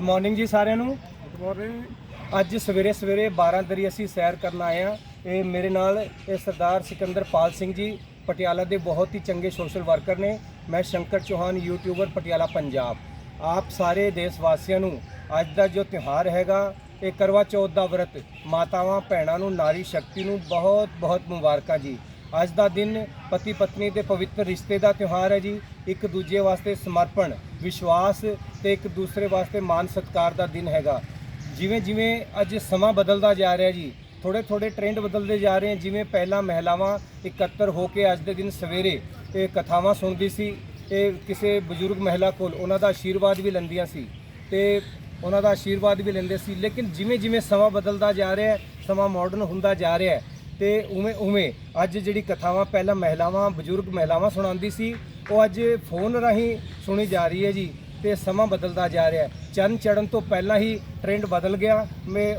Good morning ਜੀ ਸਾਰਿਆਂ ਨੂੰ। ਗੁੱਡ ਮਾਰਨਿੰਗ ਅੱਜ ਸਵੇਰੇ ਸਵੇਰੇ 12 ਦਰੀ ਅਸੀਂ ਸੈਰ ਕਰਨ ਆਏ ਆ ਇਹ ਮੇਰੇ ਨਾਲ ਇਹ ਸਰਦਾਰ ਸਿਕੰਦਰਪਾਲ ਸਿੰਘ ਜੀ ਪਟਿਆਲਾ ਦੇ ਬਹੁਤ ਹੀ ਚੰਗੇ ਸੋਸ਼ਲ ਵਰਕਰ ਨੇ। ਮੈਂ ਸ਼ੰਕਰ ਚੌਹਾਨ ਯੂਟਿਊਬਰ ਪਟਿਆਲਾ ਪੰਜਾਬ। ਆਪ ਸਾਰੇ ਦੇਸ਼ ਵਾਸੀਆਂ ਨੂੰ ਅੱਜ ਦਾ ਜੋ ਤਿਉਹਾਰ ਹੈਗਾ ਇਹ ਕਰਵਾ ਚੌਥ ਦਾ ਵਰਤ ਮਾਤਾਵਾਂ ਭੈਣਾਂ ਨੂੰ ਨਾਰੀ ਸ਼ਕਤੀ ਨੂੰ ਬਹੁਤ ਬਹੁਤ ਮੁਬਾਰਕਾਂ ਜੀ। ਅੱਜ ਦਾ ਦਿਨ ਪਤੀ ਪਤਨੀ ਦੇ ਪਵਿੱਤਰ ਰਿਸ਼ਤੇ ਦਾ ਤਿਉਹਾਰ ਹੈ ਜੀ। ਇੱਕ ਦੂਜੇ ਵਾਸਤੇ ਸਮਰਪਣ, ਵਿਸ਼ਵਾਸ ਤੇ ਇੱਕ ਦੂਸਰੇ ਵਾਸਤੇ ਮਾਨ ਸਤਿਕਾਰ ਦਾ ਦਿਨ ਹੈਗਾ। ਜਿਵੇਂ ਜਿਵੇਂ ਅੱਜ ਸਮਾਂ ਬਦਲਦਾ ਜਾ ਰਿਹਾ ਜੀ ਥੋੜੇ ਥੋੜੇ ਟ੍ਰੈਂਡ ਬਦਲਦੇ ਜਾ ਰਹੇ ਜਿਵੇਂ ਪਹਿਲਾਂ ਮਹਿਲਾਵਾਂ ਇਕੱਤਰ ਹੋ ਕੇ ਅੱਜ ਦੇ ਦਿਨ ਸਵੇਰੇ ਇਹ ਕਥਾਵਾਂ ਸੁਣਦੀ ਸੀ, ਇਹ ਕਿਸੇ ਬਜ਼ੁਰਗ ਮਹਿਲਾ ਕੋਲ ਉਹਨਾਂ ਦਾ ਆਸ਼ੀਰਵਾਦ ਵੀ ਲੈਂਦੀਆਂ ਸੀ ਤੇ ਉਹਨਾਂ ਦਾ ਆਸ਼ੀਰਵਾਦ ਵੀ ਲੈਂਦੇ ਸੀ। ਲੇਕਿਨ ਜਿਵੇਂ ਜਿਵੇਂ ਸਮਾਂ ਬਦਲਦਾ ਜਾ ਰਿਹਾ ਹੈ ਸਮਾਂ ਮਾਡਰਨ ਹੁੰਦਾ ਜਾ ਰਿਹਾ ਹੈ ਤੇ ਉਵੇਂ ਉਵੇਂ ਅੱਜ ਜਿਹੜੀ ਕਥਾਵਾਂ ਪਹਿਲਾਂ ਮਹਿਲਾਵਾਂ, ਬਜ਼ੁਰਗ ਮਹਿਲਾਵਾਂ ਸੁਣਾਉਂਦੀ ਸੀ ਉਹ ਅੱਜ ਫੋਨ ਰਾਹੀਂ ਸੁਣੀ ਜਾ ਰਹੀ ਹੈ ਜੀ ਤੇ ਸਮਾਂ ਬਦਲਦਾ ਜਾ ਰਿਹਾ ਹੈ। ਚੰਨ ਚੜਨ ਤੋਂ ਪਹਿਲਾਂ ਹੀ ਟ੍ਰੈਂਡ ਬਦਲ ਗਿਆ। ਮੈਂ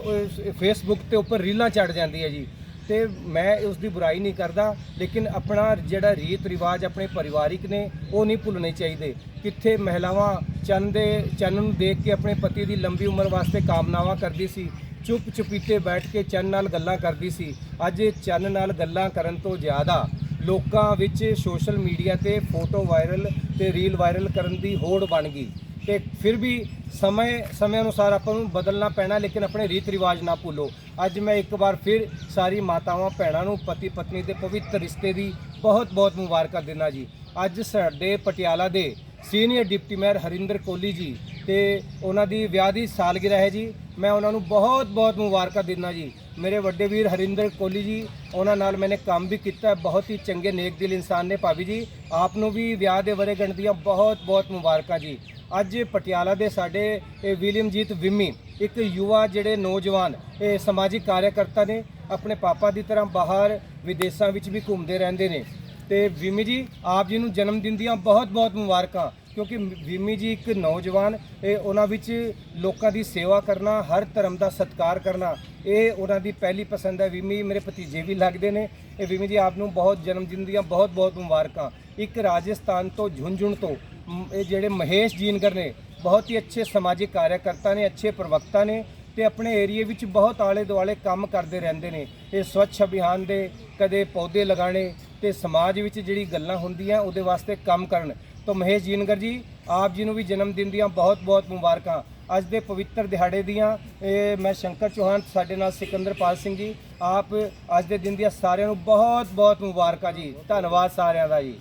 ਫੇਸਬੁੱਕ ਤੇ ਉੱਪਰ ਰੀਲਾਂ ਚੜ ਜਾਂਦੀ ਹੈ ਜੀ। ਤੇ ਮੈਂ ਉਸ ਦੀ ਬੁਰਾਈ ਨਹੀਂ ਕਰਦਾ, ਲੇਕਿਨ ਆਪਣਾ ਜਿਹੜਾ ਰੀਤ ਰਿਵਾਜ ਆਪਣੇ ਪਰਿਵਾਰਿਕ ਨੇ, ਉਹ ਨਹੀਂ ਭੁੱਲਣੇ ਚਾਹੀਦੇ। ਕਿੱਥੇ ਮਹਿਲਾਵਾਂ ਚੰਨ ਦੇ, ਚੰਨ ਨੂੰ ਦੇਖ ਕੇ ਆਪਣੇ ਪਤੀ ਦੀ ਲੰਬੀ ਉਮਰ ਵਾਸਤੇ ਕਾਮਨਾਵਾਂ ਕਰਦੀ ਸੀ ਚੁੱਪ ਚੁਪੀਤੇ ਬੈਠ ਕੇ ਚੰਨ ਨਾਲ ਗੱਲਾਂ ਕਰਦੀ ਸੀ। ਅੱਜ ਚੰਨ ਨਾਲ ਗੱਲਾਂ ਕਰਨ ਤੋਂ ਜ਼ਿਆਦਾ ਲੋਕਾਂ ਵਿੱਚ ਸੋਸ਼ਲ ਮੀਡੀਆ ਤੇ ਫੋਟੋ ਵਾਇਰਲ ਤੇ ਰੀਲ ਵਾਇਰਲ ਕਰਨ ਦੀ ਹੋੜ ਬਣ ਗਈ ਤੇ ਫਿਰ ਵੀ ਸਮੇਂ ਸਮੇਂ ਅਨੁਸਾਰ ਆਪਾਂ ਨੂੰ ਬਦਲਣਾ ਪੈਣਾ, ਲੇਕਿਨ ਆਪਣੇ ਰੀਤ ਰਿਵਾਜ ਨਾ ਭੁੱਲੋ। ਅੱਜ ਮੈਂ ਇੱਕ ਵਾਰ ਫਿਰ ਸਾਰੀ ਮਾਤਾਵਾਂ, ਭੈਣਾਂ ਨੂੰ ਪਤੀ ਪਤਨੀ ਦੇ ਪਵਿੱਤਰ ਰਿਸ਼ਤੇ ਦੀ ਬਹੁਤ ਬਹੁਤ ਮੁਬਾਰਕਾਂ ਦਿੰਦਾ ਜੀ। ਅੱਜ ਸਾਡੇ ਪਟਿਆਲਾ ਦੇ senior deputy mayor Harinder Kohli ji ਤੇ ਉਹਨਾਂ ਦੀ ਵਿਆਹ ਦੀ ਸਾਲਗਿਰਾ ਹੈ ਜੀ। ਮੈਂ ਉਹਨਾਂ ਨੂੰ ਬਹੁਤ ਬਹੁਤ ਮੁਬਾਰਕਾਂ ਦਿੰਦਾ ਜੀ। ਮੇਰੇ ਵੱਡੇ ਵੀਰ ਹਰਿੰਦਰ ਕੋਹਲੀ ਜੀ, ਉਹਨਾਂ ਨਾਲ ਮੈਨੇ ਕੰਮ ਵੀ ਕੀਤਾ ਬਹੁਤ ਹੀ ਚੰਗੇ, ਨੇਕ ਦਿਲ ਇਨਸਾਨ ਨੇ ਭਾਬੀ ਜੀ। ਆਪ ਨੂੰ ਵੀ ਵਿਆਹ ਦੇ ਵਰੇਗੰਢ ਦੀਆਂ ਬਹੁਤ ਬਹੁਤ ਮੁਬਾਰਕਾਂ ਜੀ। ਅੱਜ ਪਟਿਆਲਾ ਦੇ ਸਾਡੇ ਵਿਲੀਅਮਜੀਤ ਵਿਮੀ, ਇੱਕ ਯੁਵਾ ਜਿਹੜੇ ਨੌਜਵਾਨ, ਇਹ ਸਮਾਜਿਕ ਕਾਰਜਕਰਤਾ ਨੇ, ਆਪਣੇ ਪਾਪਾ ਦੀ ਤਰ੍ਹਾਂ ਬਾਹਰ ਵਿਦੇਸ਼ਾਂ ਵਿੱਚ ਵੀ ਘੁੰਮਦੇ ਰਹਿੰਦੇ ਨੇ। ਤੇ ਵਿਮੀ ਜੀ, ਆਪ ਜੀ ਨੂੰ ਜਨਮ ਦਿਨ ਦੀਆਂ ਬਹੁਤ-ਬਹੁਤ ਮੁਬਾਰਕਾਂ। ਕਿਉਂਕਿ ਵੀਮੀ ਜੀ ਇੱਕ ਨੌਜਵਾਨ, ਇਹ ਉਹਨਾਂ ਵਿੱਚ ਲੋਕਾਂ ਦੀ ਸੇਵਾ ਕਰਨਾ, ਹਰ ਧਰਮ ਦਾ ਸਤਿਕਾਰ ਕਰਨਾ, ਇਹ ਉਹਨਾਂ ਦੀ ਪਹਿਲੀ ਪਸੰਦ ਹੈ। ਵੀਮੀ ਮੇਰੇ ਭਤੀਜੇ ਵੀ ਲੱਗਦੇ ਨੇ। ਇਹ ਵਿਮੀ ਜੀ ਆਪ ਨੂੰ ਬਹੁਤ ਜਨਮ ਦਿਨ ਦੀਆਂ ਬਹੁਤ-ਬਹੁਤ ਮੁਬਾਰਕਾਂ। ਇੱਕ ਰਾਜਸਥਾਨ ਤੋਂ ਝੁੰਝੁਣ ਤੋਂ ਇਹ ਜਿਹੜੇ ਮਹੇਸ਼ ਜੀਨਗਰ ਨੇ, ਬਹੁਤ ਹੀ ਅੱਛੇ ਸਮਾਜਿਕ ਕਾਰਜਕਰਤਾ ਨੇ, ਅੱਛੇ ਪ੍ਰਵਕਤਾ ਨੇ ਤੇ ਆਪਣੇ ਏਰੀਏ ਵਿੱਚ ਬਹੁਤ ਆਲੇ ਦੁਆਲੇ ਕੰਮ ਕਰਦੇ ਰਹਿੰਦੇ ਨੇ। ਇਹ ਸਵੱਛ ਅਭਿਆਨ ਦੇ ਕਦੇ ਪੌਦੇ ਲਗਾਣੇ ਤੇ ਸਮਾਜ ਵਿੱਚ ਜਿਹੜੀ ਗੱਲਾਂ ਹੁੰਦੀਆਂ, ਉਹਦੇ ਵਾਸਤੇ ਕੰਮ ਕਰਨ। ਤੋਂ ਮਹੇਸ਼ ਜੀਨਗਰ ਜੀ, ਆਪ ਜੀ ਨੂੰ ਵੀ ਜਨਮ ਦਿਨ ਦੀਆਂ ਬਹੁਤ-ਬਹੁਤ ਮੁਬਾਰਕਾਂ। ਅੱਜ ਦੇ ਪਵਿੱਤਰ ਦਿਹਾੜੇ ਦੀਆਂ, ਇਹ ਮੈਂ ਸ਼ੰਕਰ ਚੌਹਾਨ ਸਾਡੇ ਨਾਲ ਸਿਕੰਦਰਪਾਲ ਸਿੰਘ ਜੀ, ਆਪ ਅੱਜ ਦੇ ਦਿਨ ਦੀਆਂ ਸਾਰਿਆਂ ਨੂੰ ਬਹੁਤ-ਬਹੁਤ ਮੁਬਾਰਕਾਂ ਜੀ। ਧੰਨਵਾਦ ਸਾਰਿਆਂ ਦਾ ਜੀ।